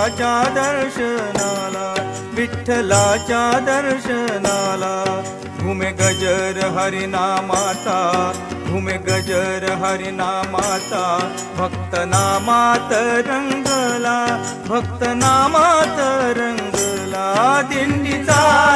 विठ्ठलाच्या दर्शनाला विठ्ठलाच्या दर्शनाला. घुमे गजर हरिनामाचा घुमे गजर हरिनामाचा. भक्त नामात रंगला भक्त नामात रंगला दिंडीचा.